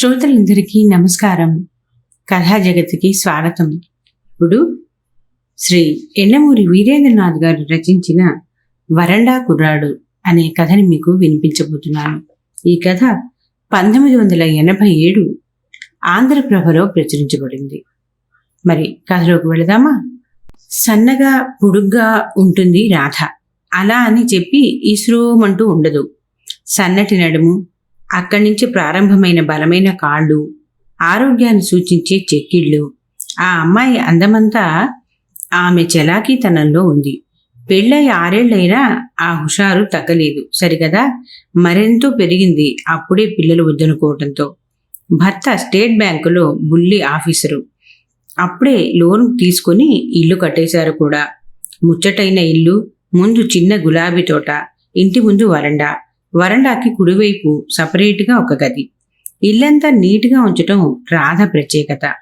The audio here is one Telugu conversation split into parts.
శ్రోతలందరికీ నమస్కారం. కథా జగత్కి స్వాగతం. ఇప్పుడు శ్రీ ఎండమూరి వీరేంద్రనాథ్ గారు రచించిన వరండా కుర్రాడు అనే కథని మీకు వినిపించబోతున్నాను. ఈ కథ పంతొమ్మిది వందల ఎనభై ఏడు ఆంధ్రప్రభలో ప్రచురించబడింది. మరి కథలోకి వెళదామా? సన్నగా పొడుగ్గా ఉంటుంది రాధ. అలా అని చెప్పి ఇస్రోమంటూ ఉండదు. సన్నటి నడుము అక్కడి నుంచి ప్రారంభమైన బలమైన కాళ్ళు ఆరోగ్యాన్ని సూచించే చెక్కిళ్ళు. ఆ అమ్మాయి అందమంతా ఆమె చలాకీతనంలో ఉంది. పెళ్ళై ఆరేళ్ళైనా ఆ హుషారు తగ్గలేదు. సరిగదా? మరెంతో పెరిగింది అప్పుడే పిల్లలు వద్దనుకోవడంతో భర్త స్టేట్ బ్యాంకులో బుల్లి ఆఫీసరు. అప్పుడే లోన్ తీసుకుని ఇల్లు కట్టేశారు కూడా. ముచ్చటైన ఇల్లు ముందు చిన్న గులాబీ తోట ఇంటి ముందు వరండా. వరండాకి కుడివైపు సపరేట్గా ఒక గది. ఇల్లంతా నీట్గా ఉంచటం రాధ ప్రత్యేకత.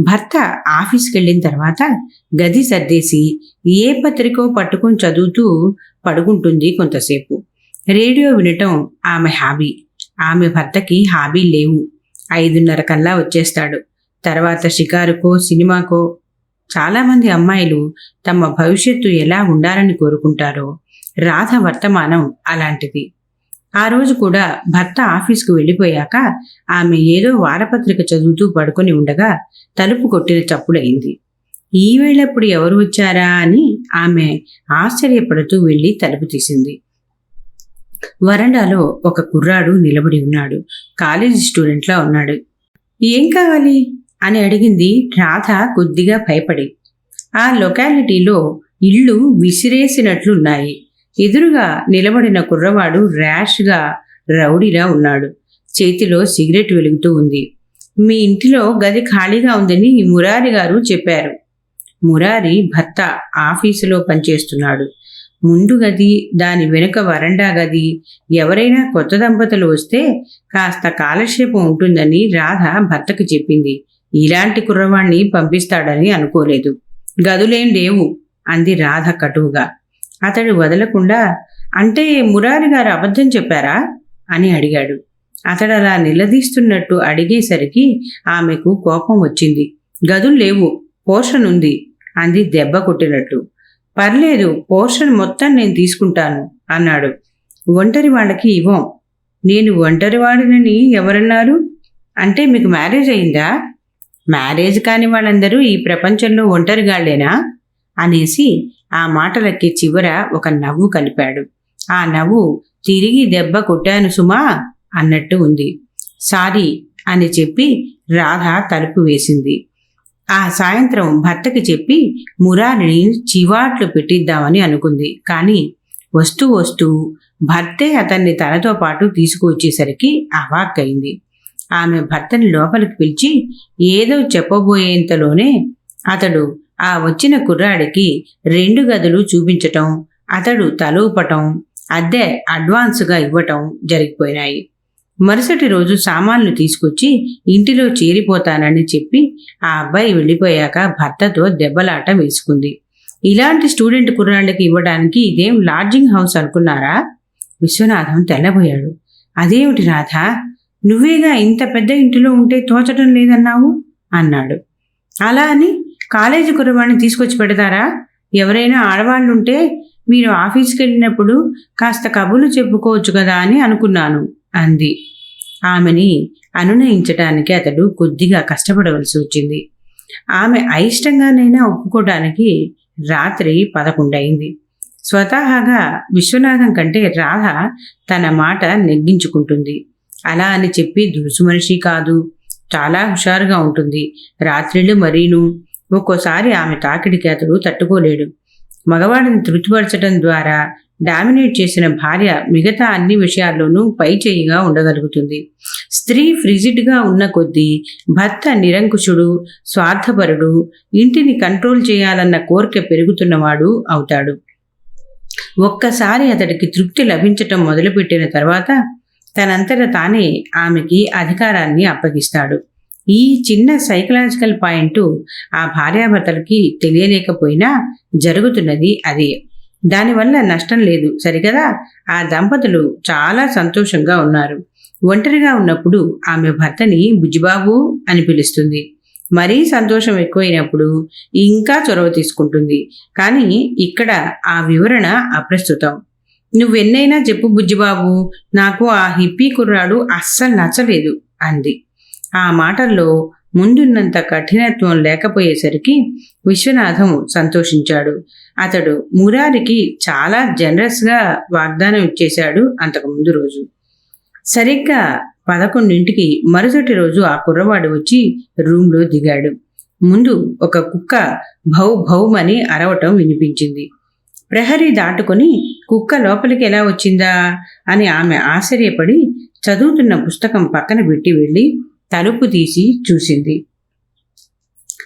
భర్త ఆఫీస్కి వెళ్ళిన తర్వాత గది సర్దేసి ఏ పత్రికో పట్టుకొని చదువుతూ పడుకుంటుంది కొంతసేపు. రేడియో వినటం ఆమె హాబీ. ఆమె భర్తకి హాబీ లేవు. ఐదున్నర కల్లా వచ్చేస్తాడు. తర్వాత షికారుకో సినిమాకో చాలామంది అమ్మాయిలు తమ భవిష్యత్తు ఎలా ఉండాలని కోరుకుంటారో రాధ వర్తమానం అలాంటిది. ఆ రోజు కూడా భర్త ఆఫీస్కు వెళ్ళిపోయాక ఆమె ఏదో వారపత్రిక చదువుతూ పడుకొని ఉండగా తలుపు కొట్టిన చప్పుడయింది ఈ వేళప్పుడు ఎవరు వచ్చారా? అని ఆమె ఆశ్చర్యపడుతూ వెళ్ళి తలుపు తీసింది. వరండాలో ఒక కుర్రాడు నిలబడి ఉన్నాడు. కాలేజీ స్టూడెంట్లా ఉన్నాడు. ఏం కావాలి? అని అడిగింది రాధ కొద్దిగా భయపడి. ఆ లొకాలిటీలో ఇళ్ళు విసిరేసినట్లున్నాయి. ఎదురుగా నిలబడిన కుర్రవాడు ర్యాష్గా రౌడీలా ఉన్నాడు. చేతిలో సిగరెట్ వెలుగుతూ ఉంది. మీ ఇంటిలో గది ఖాళీగా ఉందని మురారి గారు చెప్పారు. మురారి భర్త ఆఫీసులో పనిచేస్తున్నాడు. ముందు గది దాని వెనుక వరండా గది. ఎవరైనా కొత్త దంపతులు వస్తే కాస్త కాలక్షేపం ఉంటుందని రాధ భర్తకు చెప్పింది. ఇలాంటి కుర్రవాణ్ణి పంపిస్తాడని అనుకోలేదు. గదులేం లేవు అంది రాధ కటువుగా. అతడు వదలకుండా అంటే మురారి గారు అబద్ధం చెప్పారా? అని అడిగాడు. అతడు అలా నిలదీస్తున్నట్టు అడిగేసరికి ఆమెకు కోపం వచ్చింది. గదులు లేవు పోర్షన్ ఉంది అంది దెబ్బ కొట్టినట్టు. పర్లేదు పోర్షన్ మొత్తం నేను తీసుకుంటాను అన్నాడు. ఒంటరి వాళ్ళకి ఇవ్వం. నేను ఒంటరి వాడినని ఎవరన్నారు? అంటే మీకు మ్యారేజ్ అయిందా? మ్యారేజ్ కాని వాళ్ళందరూ ఈ ప్రపంచంలో ఒంటరిగాళ్ళేనా అనేసి ఆ మాటలకి చివర ఒక నవ్వు కలిపాడు. ఆ నవ్వు తిరిగి దెబ్బ కొట్టాను సుమా అన్నట్టు ఉంది. సారీ అని చెప్పి రాధ తలుపు వేసింది. ఆ సాయంత్రం భర్తకి చెప్పి మురారిని చివాట్లు పెట్టిద్దామని అనుకుంది. కానీ వస్తూ వస్తూ భర్తే అతన్ని తనతో పాటు తీసుకువచ్చేసరికి అవాక్కయింది ఆమె భర్తని లోపలికి పిలిచి ఏదో చెప్పబోయేంతలోనే అతడు ఆ వచ్చిన కుర్రాడికి రెండు గదులు చూపించటం అతడు తలూపటం అద్దె అడ్వాన్స్గా ఇవ్వటం జరిగిపోయినాయి. మరుసటి రోజు సామాన్లు తీసుకొచ్చి ఇంటిలో చేరిపోతానని చెప్పి ఆ అబ్బాయి వెళ్ళిపోయాక భర్తతో దెబ్బలాట వేసుకుంది. ఇలాంటి స్టూడెంట్ కుర్రాళ్ళకి ఇవ్వడానికి ఇదేం లాడ్జింగ్ హౌస్ అనుకున్నారా? విశ్వనాథం తెల్లబోయాడు. అదేమిటి రాధ? నువ్వేగా ఇంత పెద్ద ఇంటిలో ఉంటే తోచటం లేదన్నావు? అన్నాడు. అలా అని కాలేజీ కుర్రవాడిని తీసుకొచ్చి పెడతారా? ఎవరైనా ఆడవాళ్ళుంటే మీరు ఆఫీస్కి వెళ్ళినప్పుడు కాస్త కబుర్లు చెప్పుకోవచ్చు కదా అని అనుకున్నాను అంది. ఆమెని అనునయించటానికి అతడు కొద్దిగా కష్టపడవలసి వచ్చింది. ఆమె అయిష్టంగానైనా ఒప్పుకోవడానికి రాత్రి పదకొండయింది. స్వతహాగా విశ్వనాథం కంటే రాధ తన మాట నెగ్గించుకుంటుంది. అలా అని చెప్పి దురుసు మనిషి కాదు. చాలా హుషారుగా ఉంటుంది. రాత్రిళ్ళు మరీను ఒక్కోసారి ఆమె తాకిడికి అతడు తట్టుకోలేడు. మగవాడిని తృప్తిపరచడం ద్వారా డామినేట్ చేసిన భార్య మిగతా అన్ని విషయాల్లోనూ పై చేయిగా ఉండగలుగుతుంది. స్త్రీ ఫ్రిజిడ్గా ఉన్న కొద్దీ భర్త నిరంకుశుడు స్వార్థపరుడు ఇంటిని కంట్రోల్ చేయాలన్న కోరిక పెరుగుతున్నవాడు అవుతాడు. ఒక్కసారి అతడికి తృప్తి లభించటం మొదలుపెట్టిన తర్వాత తనంతట తానే ఆమెకి అధికారాన్ని అప్పగిస్తాడు. ఈ చిన్న సైకలాజికల్ పాయింట్ ఆ భార్యాభర్తలకి తెలియలేకపోయినా జరుగుతున్నది అదే. దానివల్ల నష్టం లేదు సరికదా ఆ దంపతులు చాలా సంతోషంగా ఉన్నారు. ఒంటరిగా ఉన్నప్పుడు ఆమె భర్తని బుజ్జిబాబు అని పిలుస్తుంది. మరీ సంతోషం ఎక్కువైనప్పుడు ఇంకా చొరవ తీసుకుంటుంది. కానీ ఇక్కడ ఆ వివరణ అప్రస్తుతం. నువ్వెన్నైనా చెప్పు బుజ్జిబాబు నాకు ఆ హిప్పీ కుర్రాడు అస్సలు నచ్చలేదు అంది. ఆ మాటల్లో ముందున్నంత కఠినత్వం లేకపోయేసరికి విశ్వనాథం సంతోషించాడు. అతడు మురారికి చాలా జనరస్గా వాగ్దానం ఇచ్చేశాడు అంతకు ముందు రోజు. సరిగ్గా పదకొండింటికి మరుసటి రోజు ఆ కుర్రవాడు వచ్చి రూంలో దిగాడు. ముందు ఒక కుక్క భౌ భౌమని అరవటం వినిపించింది. ప్రహరీ దాటుకొని కుక్క లోపలికి ఎలా వచ్చిందా? అని ఆమె ఆశ్చర్యపడి చదువుతున్న పుస్తకం పక్కన పెట్టి వెళ్ళి తలుపు తీసి చూసింది.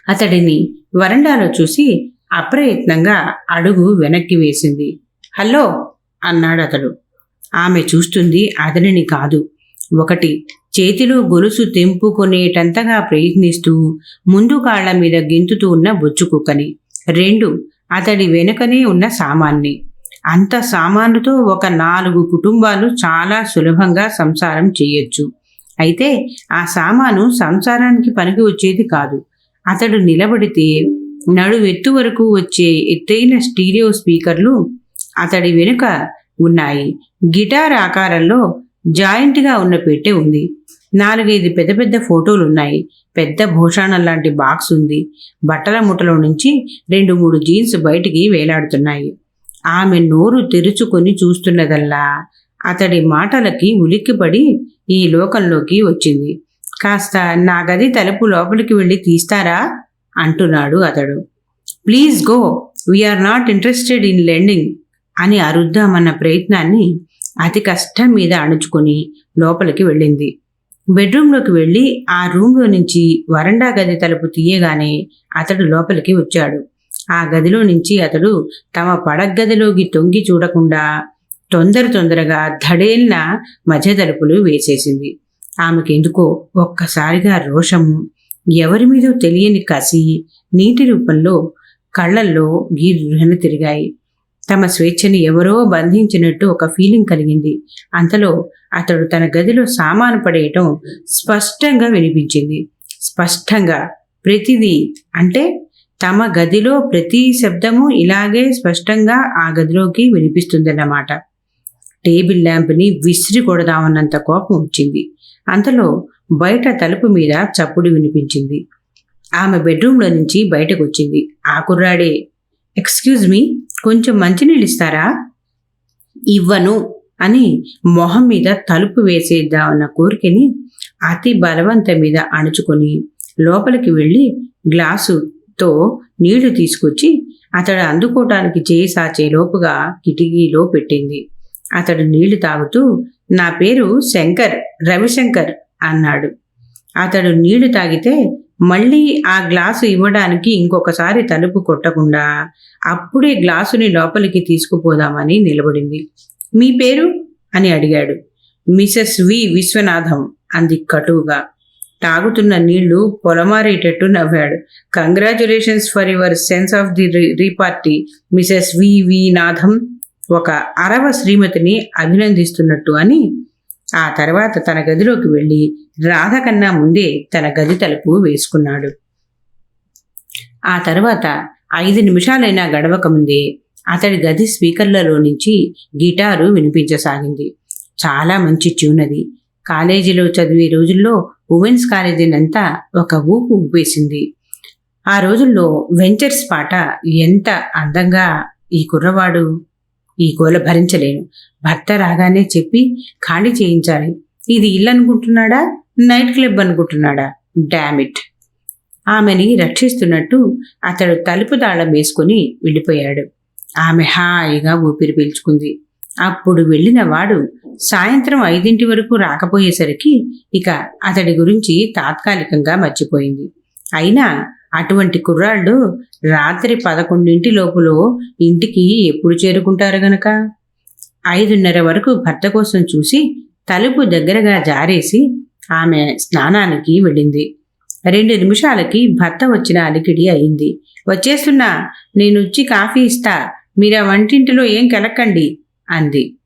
అతడిని వరండాలో చూసి అప్రయత్నంగా అడుగు వెనక్కి వేసింది. హలో అన్నాడు అతడు. ఆమె చూస్తుంది అతనిని కాదు. ఒకటి చేతిలో గొలుసు తెంపుకొనేటంతగా ప్రయత్నిస్తూ ముందు కాళ్ళ మీద గెంతుతూ ఉన్న బొచ్చు కుక్కని. రెండు అతడి వెనుకనే ఉన్న సామాన్ని. అంత సామానుతో ఒక నాలుగు కుటుంబాలు చాలా సులభంగా సంసారం చేయొచ్చు. అయితే ఆ సామాను సంసారానికి పనికి వచ్చేది కాదు. అతడు నిలబడితే నడు ఎత్తు వరకు వచ్చే ఎత్తైన స్టీరియో స్పీకర్లు అతడి వెనుక ఉన్నాయి. గిటార్ ఆకారంలో జాయింట్గా ఉన్న పెట్టె ఉంది. నాలుగైదు పెద్ద పెద్ద ఫోటోలు ఉన్నాయి పెద్ద భూషాణం లాంటి బాక్స్ ఉంది. బట్టల ముఠలో నుంచి రెండు మూడు జీన్స్ బయటికి వేలాడుతున్నాయి. ఆమె నోరు తెరుచుకొని చూస్తున్నదల్లా అతడి మాటలకి ఉలిక్కిపడి ఈ లోకంలోకి వచ్చింది. కాస్త నా గది తలుపు లోపలికి వెళ్ళి తీస్తారా? అంటున్నాడు అతడు. Please go we're not interested in lending అని అరుద్దామన్న ప్రయత్నాన్ని అతి కష్టం మీద అణుచుకొని లోపలికి వెళ్ళింది. బెడ్రూమ్లోకి వెళ్ళి ఆ రూమ్లో నుంచి వరండా గది తలుపు తీయగానే అతడు లోపలికి వచ్చాడు. ఆ గదిలో నుంచి అతడు తమ పడగదిలోకి తొంగి చూడకుండా తొందర తొందరగా ధడేల్న మధ్య తలుపులు వేసేసింది. ఆమెకెందుకో ఒక్కసారిగా రోషము ఎవరి మీదో తెలియని కసి నీటి రూపంలో కళ్ళల్లో గీరున తిరిగాయి. తమ స్వేచ్ఛని ఎవరో బంధించినట్టు ఒక ఫీలింగ్ కలిగింది. అంతలో అతడు తన గదిలో సామాను పడేయటం స్పష్టంగా వినిపించింది. స్పష్టంగా ప్రతిదీ అంటే తమ గదిలో ప్రతి శబ్దము ఇలాగే స్పష్టంగా ఆ గదిలోకి వినిపిస్తుందన్నమాట. టేబుల్ ల్యాంప్ని విసిరి కొడదామన్నంత కోపం వచ్చింది. అంతలో బయట తలుపు మీద చప్పుడు వినిపించింది. ఆమె బెడ్రూమ్లో నుంచి బయటకు వచ్చింది ఆ కుర్రాడే ఎక్స్క్యూజ్ మీ కొంచెం మంచినీళ్ళు ఇస్తారా? ఇవ్వను అని మొహం మీద తలుపు వేసేద్దామన్న కోరికని అతి బలవంత మీద అణుచుకొని లోపలికి వెళ్ళి గ్లాసుతో నీళ్ళు తీసుకొచ్చి అతడు అందుకోవటానికి చేయి సాచే లోపుగా కిటికీలో పెట్టింది. అతడు నీళ్ళు తాగుతూ నా పేరు శంకర్ రవిశంకర్ అన్నాడు. అతడు నీళ్ళు తాగితే మళ్ళీ ఆ గ్లాసు ఇవ్వడానికి ఇంకొకసారి తలుపు కొట్టకుండా అప్పుడే గ్లాసుని లోపలికి తీసుకుపోదామని నిలబడింది. మీ పేరు? అని అడిగాడు. మిసెస్ వి. విశ్వనాథం అంది కటువుగా. తాగుతున్న నీళ్ళు పొలమారేటట్టు నవ్వాడు. Congratulations for your sense of the repartee Mrs V. V. Natham ఒక అరవ శ్రీమతిని అభినందిస్తున్నట్టు అని ఆ తర్వాత తన గదిలోకి వెళ్ళి రాధ కన్నా ముందే తన గది తలుపు వేసుకున్నాడు. ఆ తర్వాత ఐదు నిమిషాలైనా గడవక ముందే అతడి గది స్పీకర్లలో నుంచి గిటారు వినిపించసాగింది. చాలా మంచి ట్యూన్ అది కాలేజీలో చదివే రోజుల్లో ఉమెన్స్ కాలేజీనంతా ఒక ఊపు ఊపేసింది. ఆ రోజుల్లో వెంచర్స్ పాట ఎంత అందంగా ఈ కుర్రవాడు ఈ గోల భరించలేను. భర్త రాగానే చెప్పి ఖాళీ చేయించాలి. ఇది ఇల్లు అనుకుంటున్నాడా? నైట్ క్లబ్ అనుకుంటున్నాడా? డామిట్ ఆమెని రక్షిస్తున్నట్టు అతడు తలుపు దాళం వేసుకుని వెళ్ళిపోయాడు. ఆమె హాయిగా ఊపిరి పీల్చుకుంది. అప్పుడు వెళ్ళిన వాడు సాయంత్రం ఐదింటి వరకు రాకపోయేసరికి ఇక అతడి గురించి తాత్కాలికంగా మర్చిపోయింది. అయినా అటువంటి కుర్రాళ్ళు రాత్రి పదకొండింటి లోపులో ఇంటికి ఎప్పుడు చేరుకుంటారు గనక? ఐదున్నర వరకు భర్త కోసం చూసి తలుపు దగ్గరగా జారేసి ఆమె స్నానానికి వెళ్ళింది. రెండు నిమిషాలకి భర్త వచ్చిన అలికిడి అయింది. వచ్చేస్తున్నా నేను వచ్చి కాఫీ ఇస్తా మీరా వంటింటిలో ఏం కలకండి అంది.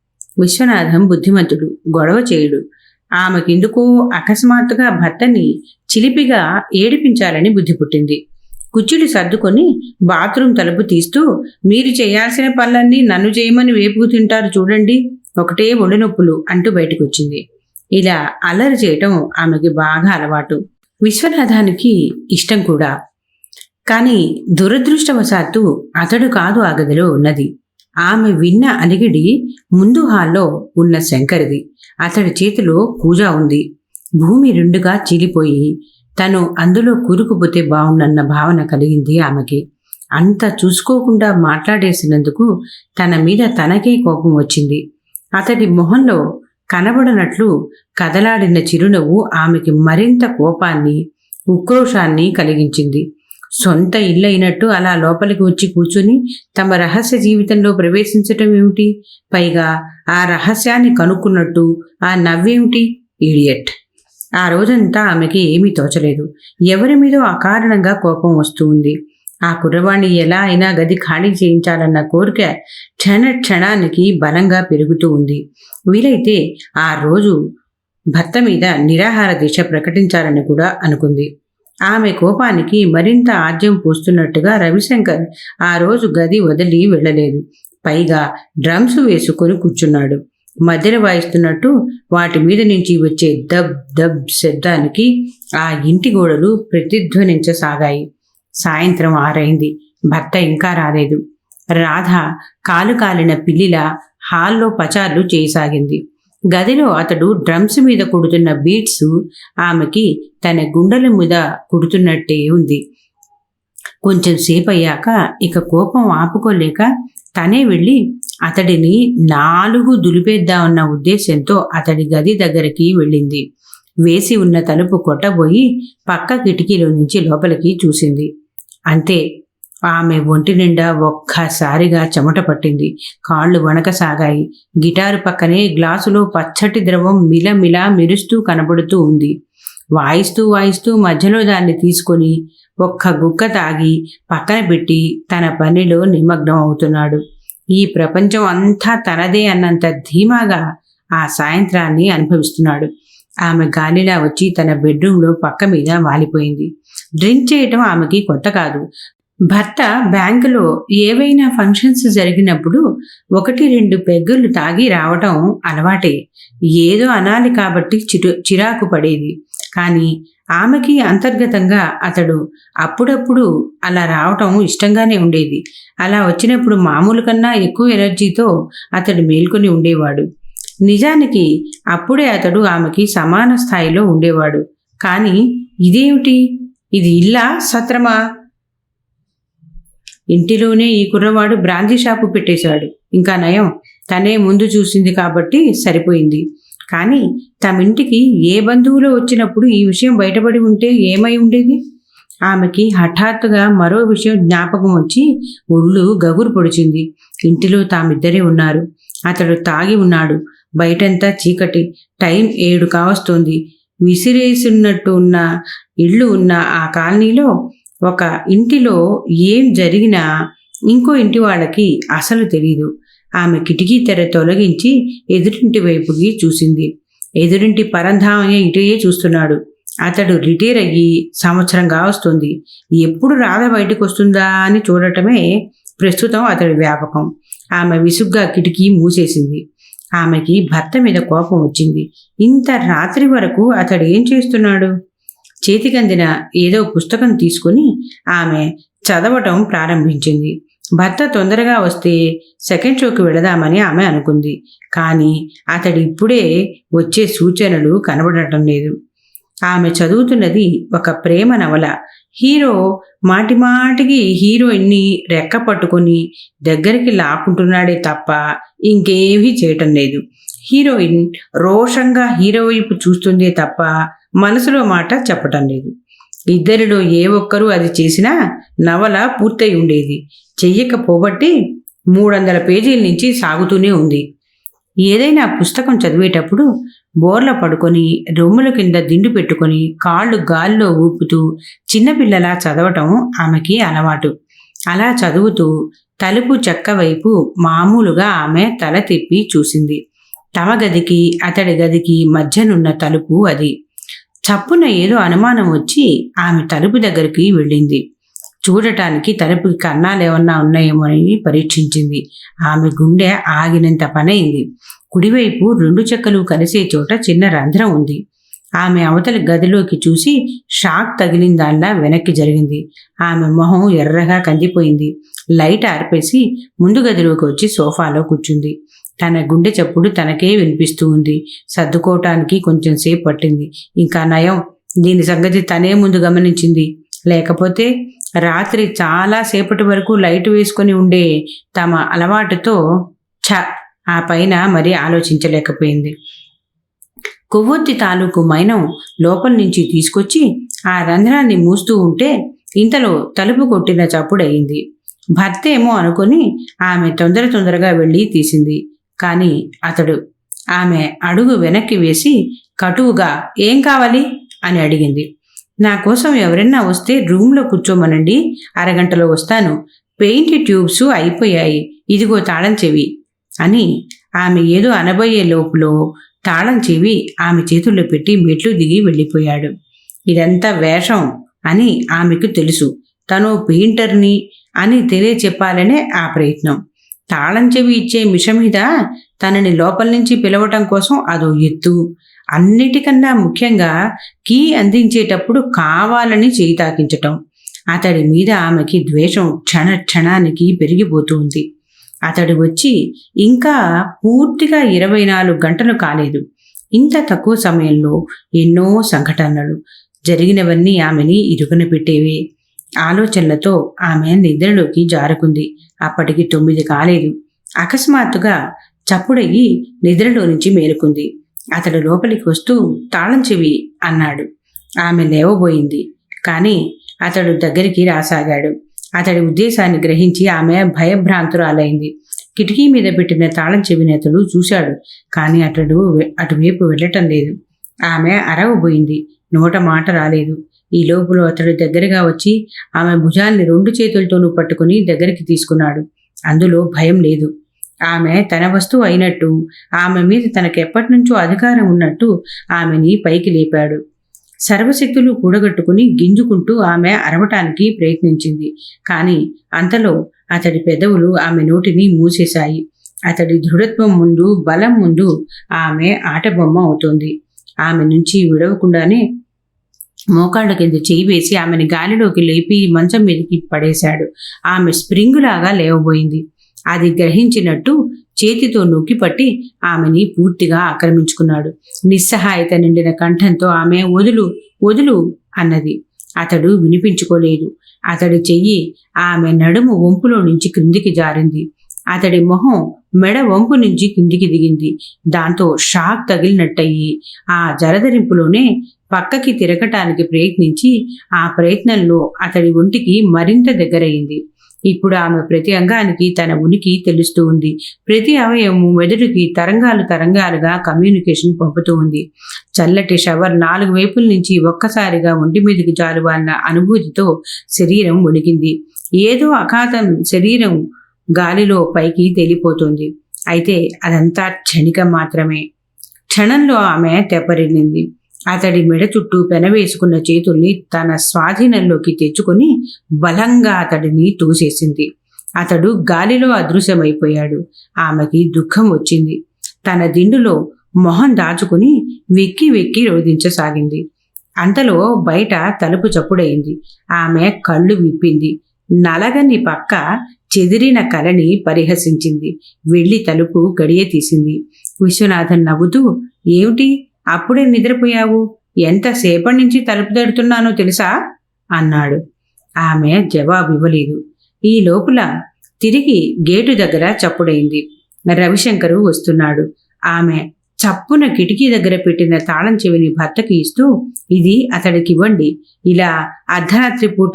విశ్వనాథం బుద్ధిమంతుడు గొడవ చేయుడు. ఆమెకెందుకో? అకస్మాత్తుగా భర్తని చిలిపిగా ఏడిపించాలని బుద్ధి పుట్టింది. కుచ్చులు సర్దుకొని బాత్రూమ్ తలుపు తీస్తూ మీరు చేయాల్సిన పనులన్నీ నన్ను చేయమని వేపుకు తింటారు చూడండి ఒకటే ఒళ్ళు నొప్పులు అంటూ బయటకొచ్చింది. ఇలా అల్లరి చేయటం ఆమెకి బాగా అలవాటు. విశ్వనాథానికి ఇష్టం కూడా. కానీ దురదృష్టవశాత్తు అతడు కాదు ఆ గదిలో ఉన్నది. ఆమె విన్న అలిగిడి ముందు హాల్లో ఉన్న శంకరిది. అతడి చేతిలో కూజ ఉంది. భూమి రెండుగా చీలిపోయి తను అందులో కూరుకుపోతే బావుండన్న భావన కలిగింది ఆమెకి. అంత చూసుకోకుండా మాట్లాడేసినందుకు తన మీద తనకే కోపం వచ్చింది. అతడి మొహంలో కనబడనట్లు కదలాడిన చిరునవ్వు ఆమెకి మరింత కోపాన్ని ఉక్రోషాన్ని కలిగించింది. సొంత ఇల్లు అయినట్టు అలా లోపలికి వచ్చి కూర్చుని తమ రహస్య జీవితంలో ప్రవేశించటం ఏమిటి? పైగా ఆ రహస్యాన్ని కనుక్కున్నట్టు ఆ నవ్వేమిటి? ఈడియట్ ఆ రోజంతా ఆమెకి ఏమీ తోచలేదు. ఎవరి మీదో అకారణంగా కోపం వస్తూ ఉంది. ఆ కుర్రవాణ్ణి ఎలా అయినా గది ఖాళీ చేయించాలన్న కోరిక క్షణ క్షణానికి బలంగా పెరుగుతూ ఉంది. వీలైతే ఆ రోజు భర్త మీద నిరాహార దీక్ష ప్రకటించాలని కూడా అనుకుంది. ఆమె కోపానికి మరింత ఆద్యం పూస్తున్నట్టుగా రవిశంకర్ ఆ రోజు గది వదిలి వెళ్ళలేదు. పైగా డ్రమ్స్ వేసుకొని కూర్చున్నాడు. మధ్యలో వాయిస్తున్నట్టు వాటి మీద నుంచి వచ్చే దబ్ దబ్ శబ్దానికి ఆ ఇంటి గోడలు ప్రతిధ్వనించసాగాయి. సాయంత్రం ఆరైంది. భర్త ఇంకా రాలేదు. రాధ కాలు కాలిన పిల్లిలా హాల్లో పచార్లు చేయసాగింది. గదిలో అతడు డ్రమ్స్ మీద కుడుతున్న బీట్స్ ఆమెకి తన గుండెల మీద కుడుతున్నట్టే ఉంది. కొంచెం సేపు అయ్యాక ఇక కోపం ఆపుకోలేక తనే వెళ్ళి అతడిని నాలుగు దులిపేద్దామన్న ఉద్దేశంతో అతడి గది దగ్గరికి వెళ్ళింది. వేసి ఉన్న తలుపు కొట్టబోయి పక్క కిటికీలో నుంచి లోపలికి చూసింది. అంతే ఆమె ఒంటి నిండా ఒక్కసారిగా చెమట పట్టింది. కాళ్ళు వణకసాగాయి గిటారు పక్కనే గ్లాసులో పచ్చటి ద్రవం మిలమిలా మెరుస్తూ కనబడుతూ ఉంది. వాయిస్తూ వాయిస్తూ మధ్యలో దాన్ని తీసుకొని ఒక్క గుక్క తాగి పక్కన పెట్టి తన పనిలో నిమగ్నం అవుతున్నాడు. ఈ ప్రపంచం అంతా తనదే అన్నంత ధీమాగా ఆ సాయంత్రాన్ని అనుభవిస్తున్నాడు. ఆమె గాలిలా వచ్చి తన బెడ్రూమ్లో పక్క మీద వాలిపోయింది. డ్రింక్ చేయటం ఆమెకి కొత్త కాదు. భర్త బ్యాంకులో ఏవైనా ఫంక్షన్స్ జరిగినప్పుడు ఒకటి రెండు పెగ్గులు తాగి రావటం అలవాటే. ఏదో అనాలి కాబట్టి చిరు చిరాకు పడేది. కానీ ఆమెకి అంతర్గతంగా అతడు అప్పుడప్పుడు అలా రావటం ఇష్టంగానే ఉండేది. అలా వచ్చినప్పుడు మామూలు కన్నా ఎక్కువ ఎనర్జీతో అతడు మేల్కొని ఉండేవాడు. నిజానికి అప్పుడే అతడు ఆమెకి సమాన స్థాయిలో ఉండేవాడు. కానీ ఇదేమిటి? ఇది ఇల్లా? సత్రమా? ఇంటిలోనే ఈ కుర్రవాడు బ్రాందీ షాపు పెట్టేశాడు. ఇంకా నయం తనే ముందు చూసింది కాబట్టి సరిపోయింది. కానీ తమింటికి ఏ బంధువులో వచ్చినప్పుడు ఈ విషయం బయటపడి ఉంటే ఏమై ఉండేది? ఆమెకి హఠాత్తుగా మరో విషయం జ్ఞాపకం వచ్చి ఒళ్ళు గగురు పొడిచింది. ఇంటిలో తామిద్దరే ఉన్నారు. అతడు తాగి ఉన్నాడు. బయటంతా చీకటి. టైం ఏడు కావస్తోంది. విసిరేసినట్టు ఉన్న ఇళ్ళు ఉన్న ఆ కాలనీలో ఒక ఇంటిలో ఏం జరిగినా ఇంకో ఇంటి వాళ్ళకి అసలు తెలీదు. ఆమె కిటికీ తెర తొలగించి ఎదురింటి వైపుకి చూసింది. ఎదురింటి పరంధామయ్య ఇటుయే చూస్తున్నాడు. అతడు రిటైర్ అయ్యి సంవత్సరంగా వస్తుంది. ఎప్పుడు రాధ బయటకు వస్తుందా అని చూడటమే ప్రస్తుతం అతడి వ్యాపకం. ఆమె విసుగ్గా కిటికీ మూసేసింది. ఆమెకి భర్త మీద కోపం వచ్చింది. ఇంత రాత్రి వరకు అతడు ఏం చేస్తున్నాడు? చేతికందిన ఏదో పుస్తకం తీసుకుని ఆమె చదవటం ప్రారంభించింది. భర్త తొందరగా వస్తే సెకండ్ షోకి వెళదామని ఆమె అనుకుంది. కానీ అతడి ఇప్పుడే వచ్చే సూచనలు కనబడటం లేదు. ఆమె చదువుతున్నది ఒక ప్రేమ నవల. హీరో మాటిమాటికి హీరోయిన్ని రెక్క పట్టుకొని దగ్గరికి లాక్కుంటున్నాడే తప్ప ఇంకేమీ చేయటం లేదు. హీరోయిన్ రోషంగా హీరో వైపు చూస్తుందే తప్ప మనసులో మాట చెప్పటం లేదు. ఇద్దరిలో ఏ ఒక్కరూ అది చేసినా నవల పూర్తయి ఉండేది. చెయ్యకపోబట్టి మూడు వందల పేజీల నుంచి సాగుతూనే ఉంది. ఏదైనా పుస్తకం చదివేటప్పుడు బోర్ల పడుకొని రొమ్ముల కింద దిండు పెట్టుకొని కాళ్ళు గాల్లో ఊపుతూ చిన్నపిల్లలా చదవటం ఆమెకి అలవాటు. అలా చదువుతూ తలుపు చెక్క వైపు మామూలుగా ఆమె తల తిప్పి చూసింది. తమ గదికి అతడి గదికి మధ్యనున్న తలుపు అది. చప్పున ఏదో అనుమానం వచ్చి ఆమె తలుపు దగ్గరికి వెళ్ళింది. చూడటానికి తలుపుకి కన్నాలేమన్నా ఉన్నాయేమోనని పరీక్షించింది. ఆమె గుండె ఆగినంత పనైంది. కుడివైపు రెండు చెక్కలు కలిసే చోట చిన్న రంధ్రం ఉంది. ఆమె అవతల గదిలోకి చూసి షాక్ తగిలిన దానిలా వెనక్కి జరిగింది. ఆమె మొహం ఎర్రగా కందిపోయింది. లైట్ ఆర్పేసి ముందు గదిలోకి వచ్చి సోఫాలో కూర్చుంది. తన గుండె చప్పుడు తనకే వినిపిస్తూ ఉంది. సర్దుకోవటానికి కొంచెం సేపు పట్టింది. ఇంకా నయం దీని సంగతి తనే ముందు గమనించింది. లేకపోతే రాత్రి చాలా సేపటి వరకు లైట్ వేసుకొని ఉండే తమ అలవాటుతో ఛ! ఆ పైన మరి ఆలోచించలేకపోయింది. కొవ్వొత్తి తాలూకు మైనం లోపల నుంచి తీసుకొచ్చి ఆ రంధ్రాన్ని మూస్తూ ఉంటే ఇంతలో తలుపు కొట్టిన చప్పుడయింది. భర్త ఏమో అనుకుని ఆమె తొందర తొందరగా వెళ్ళి తీసింది. కానీ అతడు ఆమె అడుగు వెనక్కి వేసి కటువుగా ఏం కావాలి? అని అడిగింది. నా కోసం ఎవరైనా వస్తే రూమ్లో కూర్చోమనండి అరగంటలో వస్తాను. పెయింట్ ట్యూబ్స్ అయిపోయాయి. ఇదిగో తాళం చెవి అని ఆమె ఏదో అనబోయే లోపులో తాళం చెవి ఆమె చేతుల్లో పెట్టి మెట్లు దిగి వెళ్ళిపోయాడు. ఇదంతా వేషం అని ఆమెకు తెలుసు. తను పెయింటర్ని అని తెలియచెప్పాలనే ఆ ప్రయత్నం. తాళం చెవి ఇచ్చే మిష మీద తనని లోపల నుంచి పిలవటం కోసం అదో ఎత్తు. అన్నిటికన్నా ముఖ్యంగా కీ అందించేటప్పుడు కావాలని చేయి తాకించటం. అతడి మీద ఆమెకి ద్వేషం క్షణ క్షణానికి పెరిగిపోతుంది. అతడు వచ్చి ఇంకా పూర్తిగా ఇరవై నాలుగు గంటలు కాలేదు. ఇంత తక్కువ సమయంలో ఎన్నో సంఘటనలు జరిగినవన్నీ ఆమెని ఇరుకున పెట్టేవే. ఆలోచనలతో ఆమె నిద్రలోకి జారుకుంది. అప్పటికి తొమ్మిది కాలేదు. అకస్మాత్తుగా చప్పుడయ్యి నిద్రలో నుంచి మేలుకుంది. అతడు లోపలికి వస్తూ తాళం చెవి అన్నాడు. ఆమె లేవబోయింది. కానీ అతడు దగ్గరికి రాసాగాడు. అతడి ఉద్దేశాన్ని గ్రహించి ఆమె భయభ్రాంతురాలైంది. కిటికీ మీద పెట్టిన తాళం చెవిని అతడు చూశాడు. కానీ అతడు అటువైపు వెళ్ళటం లేదు. ఆమె అరవబోయింది. నోట మాట రాలేదు. ఈ లోపులో అతడు దగ్గరగా వచ్చి ఆమె భుజాల్ని రెండు చేతులతోనూ పట్టుకుని దగ్గరికి తీసుకున్నాడు. అందులో భయం లేదు. ఆమె తన వస్తువు అయినట్టు ఆమె మీద తనకెప్పటి నుంచో అధికారం ఉన్నట్టు ఆమెని పైకి లేపాడు. సర్వశక్తులు కూడగట్టుకుని గింజుకుంటూ ఆమె అరవటానికి ప్రయత్నించింది. కానీ అంతలో అతడి పెదవులు ఆమె నోటిని మూసేశాయి. అతడి దృఢత్వం ముందు బలం ముందు ఆమె ఆటబొమ్మ అవుతోంది. ఆమె నుంచి విడవకుండానే మోకాళ్ళ కింద చేయి వేసి ఆమెని గాలిలోకి లేపి మంచం మీదకి పడేశాడు. ఆమె స్ప్రింగులాగా లేవబోయింది. అది గ్రహించినట్టు చేతితో నొక్కి పట్టి ఆమెని పూర్తిగా ఆక్రమించుకున్నాడు. నిస్సహాయత నిండిన కంఠంతో ఆమె వదులు వదులు అన్నది. అతడు వినిపించుకోలేదు. అతడి చెయ్యి ఆమె నడుము వంపులో నుంచి క్రిందికి జారింది. అతడి మొహం మెడ వంపు నుంచి కిందికి దిగింది. దాంతో షాక్ తగిలినట్టయి ఆ జరదరింపులోనే పక్కకి తిరగటానికి ప్రయత్నించి ఆ ప్రయత్నంలో అతడి ఒంటికి మరింత దగ్గరయింది ఇప్పుడు ఆమె ప్రతి అంగానికి తన ఉనికి తెలుస్తూ ఉంది. ప్రతి అవయవము మెదడుకి తరంగాలు తరంగాలుగా కమ్యూనికేషన్ పంపుతూ ఉంది. చల్లటి షవర్ నాలుగు వైపుల నుంచి ఒక్కసారిగా ఒంటి మీదకి జారువాలిన అనుభూతితో శరీరం ఉడికింది ఏదో అఘాతం శరీరం గాలిలో పైకి తేలిపోతుంది. అయితే అదంతా క్షణికం మాత్రమే. క్షణంలో ఆమె తెప్పరిల్లింది. అతడి మెడ చుట్టూ పెనవేసుకున్న చేతుల్ని తన స్వాధీనంలోకి తెచ్చుకొని బలంగా అతడిని తోసేసింది. అతడు గాలిలో అదృశ్యమైపోయాడు. ఆమెకి దుఃఖం వచ్చింది. తన దిండులో మొహం దాచుకుని వెక్కి వెక్కి రోధించసాగింది. అంతలో బయట తలుపు చప్పుడైంది ఆమె కళ్ళు విప్పింది. నలగని పక్క చెదిరిన కలని పరిహసించింది. వెళ్ళి తలుపు గడియ తీసింది విశ్వనాథన్ నవ్వుతూ ఏమిటి? అప్పుడే నిద్రపోయావు? ఎంతసేపటి నుంచి తలుపు తడుతున్నానో తెలుసా? అన్నాడు. ఆమె జవాబు ఇవ్వలేదు ఈ లోపల తిరిగి గేటు దగ్గర చప్పుడైంది. రవిశంకరు వస్తున్నాడు. ఆమె చప్పున కిటికీ దగ్గర పెట్టిన తాళం చెవిని భర్తకి ఇస్తూ ఇది అతడికి ఇవ్వండి ఇలా అర్ధరాత్రి పూట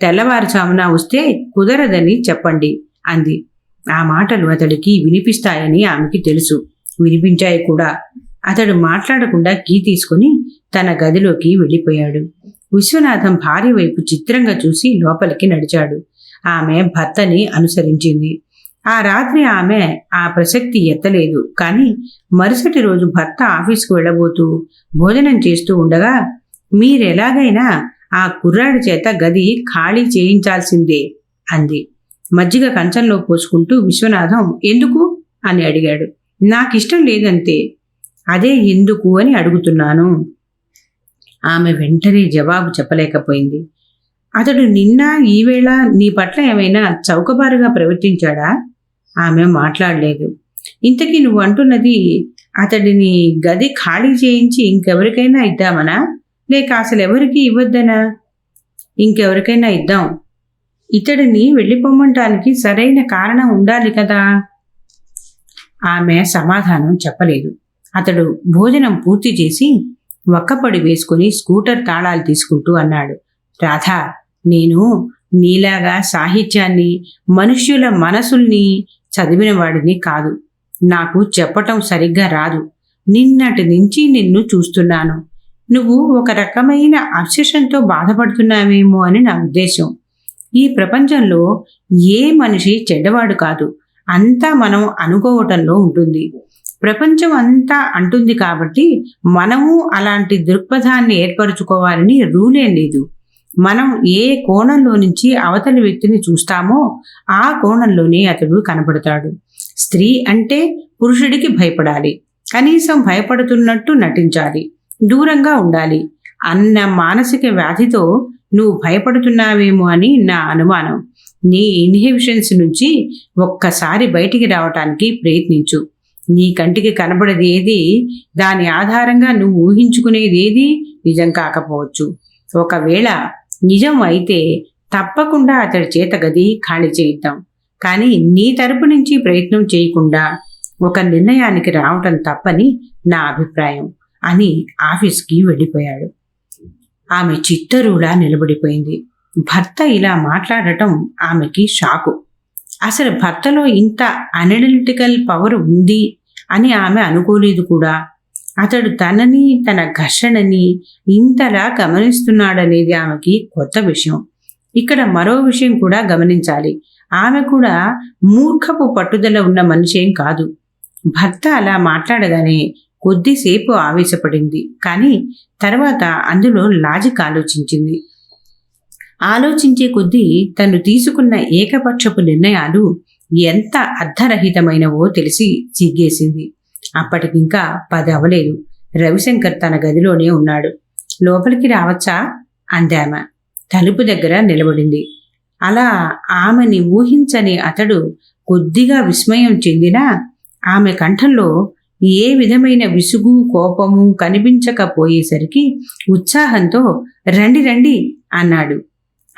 తెల్లవారుజామున వస్తే కుదరదని చెప్పండి అంది. ఆ మాటలు అతడికి వినిపిస్తాయని ఆమెకి తెలుసు. వినిపించాయి కూడా. అతడు మాట్లాడకుండా కీ తీసుకుని తన గదిలోకి వెళ్ళిపోయాడు. విశ్వనాథం భార్య వైపు చిత్రంగా చూసి లోపలికి నడిచాడు. ఆమె భర్తని అనుసరించింది. ఆ రాత్రి ఆమె ఆ ప్రసక్తి ఎత్తలేదు. కానీ మరుసటి రోజు భర్త ఆఫీస్కు వెళ్ళబోతూ భోజనం చేస్తూ ఉండగా మీరెలాగైనా ఆ కుర్రాడి చేత గది ఖాళీ చేయించాల్సిందే అంది. మజ్జిగ కంచంలో పోసుకుంటూ విశ్వనాథం ఎందుకు? అని అడిగాడు. నాకిష్టం లేదంతే. అదే ఎందుకు అని అడుగుతున్నాను. ఆమె వెంటనే జవాబు చెప్పలేకపోయింది. అతడు నిన్న ఈవేళ నీ పట్ల ఏమైనా చౌకబారుగా ప్రవర్తించాడా? ఆమె మాట్లాడలేదు. ఇంతకీ నువ్వు అంటున్నది అతడిని గది ఖాళీ చేయించి ఇంకెవరికైనా ఇద్దామనా? లేక అసలు ఎవరికి ఇవ్వద్దనా? ఇంకెవరికైనా ఇద్దాం. ఇతడిని వెళ్ళిపోమ్మంటానికి సరైన కారణం ఉండాలి కదా? ఆమె సమాధానం చెప్పలేదు. అతడు భోజనం పూర్తి చేసి ఒక్కపడి వేసుకుని స్కూటర్ తాళాలు తీసుకుంటూ అన్నాడు. రాధా నేను నీలాగా సాహిత్యాన్ని మనుష్యుల మనసుల్ని చదివిన వాడిని కాదు. నాకు చెప్పటం సరిగ్గా రాదు. నిన్నటి నుంచి నిన్ను చూస్తున్నాను. నువ్వు ఒక రకమైన అబ్సెషన్తో బాధపడుతున్నావేమో అని నా ఉద్దేశం. ఈ ప్రపంచంలో ఏ మనిషి చెడ్డవాడు కాదు. అంతా మనం అనుకోవటంలో ఉంటుంది. ప్రపంచం అంతా అంటుంది కాబట్టి మనము అలాంటి దృక్పథాన్ని ఏర్పరచుకోవాలని రూలే లేదు. మనం ఏ కోణంలో నుంచి అవతలి వ్యక్తిని చూస్తామో ఆ కోణంలోనే అతడు కనపడతాడు. స్త్రీ అంటే పురుషుడికి భయపడాలి. కనీసం భయపడుతున్నట్టు నటించాలి. దూరంగా ఉండాలి. అన్న మానసిక వ్యాధితో నువ్వు భయపడుతున్నావేమో అని నా అనుమానం. నీ ఇన్హిబిషన్స్ నుంచి ఒక్కసారి బయటికి రావటానికి ప్రయత్నించు. నీ కంటికి కనబడేది ఏది? దాని ఆధారంగా నువ్వు ఊహించుకునేది ఏది? నిజం కాకపోవచ్చు. ఒకవేళ నిజం అయితే తప్పకుండా అతడి చేత గది ఖాళీ చేద్దాం కానీ నీ తరపు నుంచి ప్రయత్నం చేయకుండా ఒక నిర్ణయానికి రావటం తప్పని నా అభిప్రాయం అని ఆఫీస్కి వెళ్ళిపోయాడు. ఆమె చిత్తరులా నిలబడిపోయింది. భర్త ఇలా మాట్లాడటం ఆమెకి షాకు. అసలు భర్తలో ఇంత అనలిటికల్ పవర్ ఉంది అని ఆమె అనుకోలేదు కూడా. అతడు తనని తన ఘర్షణని ఇంతలా గమనిస్తున్నాడనేది ఆమెకి కొత్త విషయం. ఇక్కడ మరో విషయం కూడా గమనించాలి. ఆమె కూడా మూర్ఖపు పట్టుదల ఉన్న మనిషి ఏం కాదు. భర్త అలా మాట్లాడగానే కొద్దిసేపు ఆవేశపడింది. కానీ తర్వాత అందులో లాజిక్ ఆలోచించింది. ఆలోచించే కొద్దీ తను తీసుకున్న ఏకపక్షపు నిర్ణయాలు ఎంత అర్ధరహితమైనవో తెలిసి సిగ్గేసింది అప్పటికింకా పది అవలేదు. రవిశంకర్ తన గదిలోనే ఉన్నాడు. లోపలికి రావచ్చా? అందామ. తలుపు దగ్గర నిలబడింది. అలా ఆమెని ఊహించని అతడు కొద్దిగా విస్మయం చెందినా ఆమె కంఠంలో ఏ విధమైన విసుగు కోపము కనిపించకపోయేసరికి ఉత్సాహంతో రండి రండి అన్నాడు.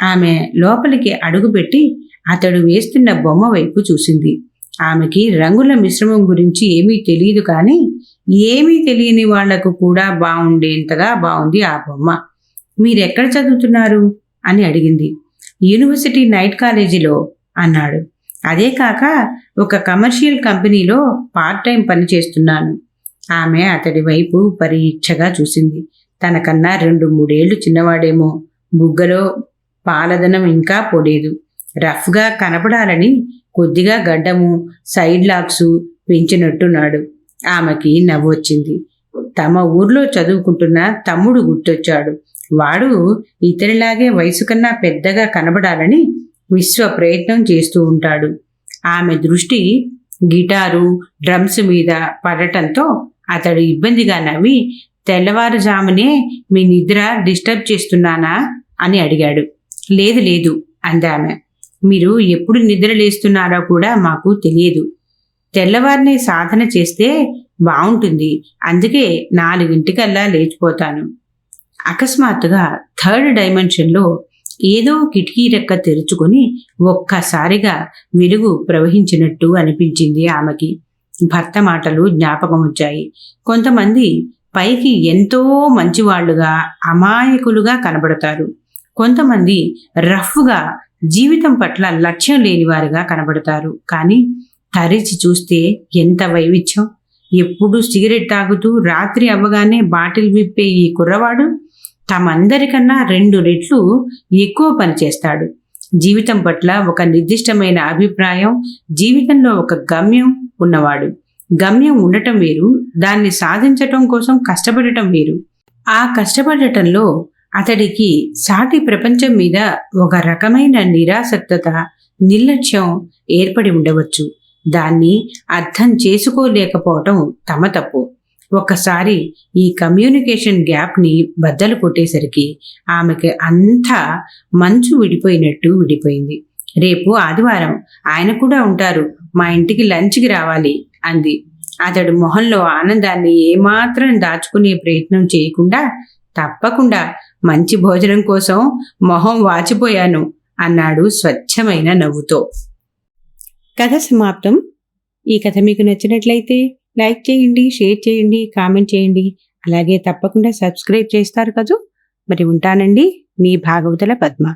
ఆమె లోపలికి అడుగుపెట్టి అతడు వేస్తున్న బొమ్మ వైపు చూసింది. ఆమెకి రంగుల మిశ్రమం గురించి ఏమీ తెలియదు కానీ ఏమీ తెలియని వాళ్ళకు కూడా బాగుండేంతగా బాగుంది ఆ బొమ్మ. మీరెక్కడ చదువుతున్నారు? అని అడిగింది. యూనివర్సిటీ నైట్ కాలేజీలో అన్నాడు. అదే కాక ఒక కమర్షియల్ కంపెనీలో పార్ట్ టైం పని చేస్తున్నాను. ఆమె అతడి వైపు పరీక్షగా చూసింది. తనకన్నా రెండు మూడేళ్ళు చిన్నవాడేమో. బుగ్గలో పాలదనం ఇంకా పోలేదు. రఫ్గా కనపడాలని కొద్దిగా గడ్డము సైడ్ లాక్సు పెంచినట్టున్నాడు. ఆమెకి నవ్వు వచ్చింది. తమ ఊర్లో చదువుకుంటున్న తమ్ముడు గుర్తొచ్చాడు. వాడు ఇతనిలాగే వయసు కన్నా పెద్దగా కనబడాలని విశ్వ ప్రయత్నం చేస్తూ ఉంటాడు. ఆమె దృష్టి గిటారు డ్రమ్స్ మీద పడటంతో అతడు ఇబ్బందిగా నవ్వి తెల్లవారుజామునే మీ నిద్ర డిస్టర్బ్ చేస్తున్నానా అని అడిగాడు. లేదు లేదు అందామె. మీరు ఎప్పుడు నిద్ర లేస్తున్నారో కూడా మాకు తెలియదు. తెల్లవారిని సాధన చేస్తే బాగుంటుంది అందుకే నాలుగింటికల్లా లేచిపోతాను. అకస్మాత్తుగా థర్డ్ డైమెన్షన్లో ఏదో కిటికీ రెక్క తెరుచుకొని ఒక్కసారిగా వెలుగు ప్రవహించినట్టు అనిపించింది ఆమెకి. భర్త మాటలు జ్ఞాపకం వచ్చాయి కొంతమంది పైకి ఎంతో మంచివాళ్ళుగా అమాయకులుగా కనబడతారు. కొంతమంది రఫ్గా జీవితం పట్ల లక్ష్యం లేనివారుగా కనబడతారు. కానీ తరిచి చూస్తే ఎంత వైవిధ్యం! ఎప్పుడు సిగరెట్ తాగుతూ రాత్రి అవ్వగానే బాటిల్ విప్పే ఈ కుర్రవాడు తమందరికన్నా రెండు రెట్లు ఎక్కువ పని చేస్తాడు. జీవితం పట్ల ఒక నిర్దిష్టమైన అభిప్రాయం జీవితంలో ఒక గమ్యం ఉన్నవాడు. గమ్యం ఉండటం వేరు దాన్ని సాధించటం కోసం కష్టపడటం వేరు. ఆ కష్టపడటంలో అతడికి సాటి ప్రపంచం మీద ఒక రకమైన నిరాసక్తత నిర్లక్ష్యం ఏర్పడి ఉండవచ్చు. దాన్ని అర్థం చేసుకోలేకపోవటం తమ తప్పు. ఒక్కసారి ఈ కమ్యూనికేషన్ గ్యాప్ని బద్దలు కొట్టేసరికి ఆమెకి అంతా మంచు విడిపోయినట్టు విడిపోయింది. రేపు ఆదివారం ఆయన కూడా ఉంటారు. మా ఇంటికి లంచ్కి రావాలి అంది. అతడు మొహంలో ఆనందాన్ని ఏమాత్రం దాచుకునే ప్రయత్నం చేయకుండా తప్పకుండా మంచి భోజనం కోసం మొహం వాచిపోయాను అన్నాడు స్వచ్ఛమైన నవ్వుతో. కథ సమాప్తం. ఈ కథ మీకు నచ్చినట్లయితే లైక్ చేయండి షేర్ చేయండి కామెంట్ చేయండి. అలాగే తప్పకుండా సబ్స్క్రైబ్ చేస్తారు కదూ. మరి ఉంటానండి మీ భాగవతుల పద్మ.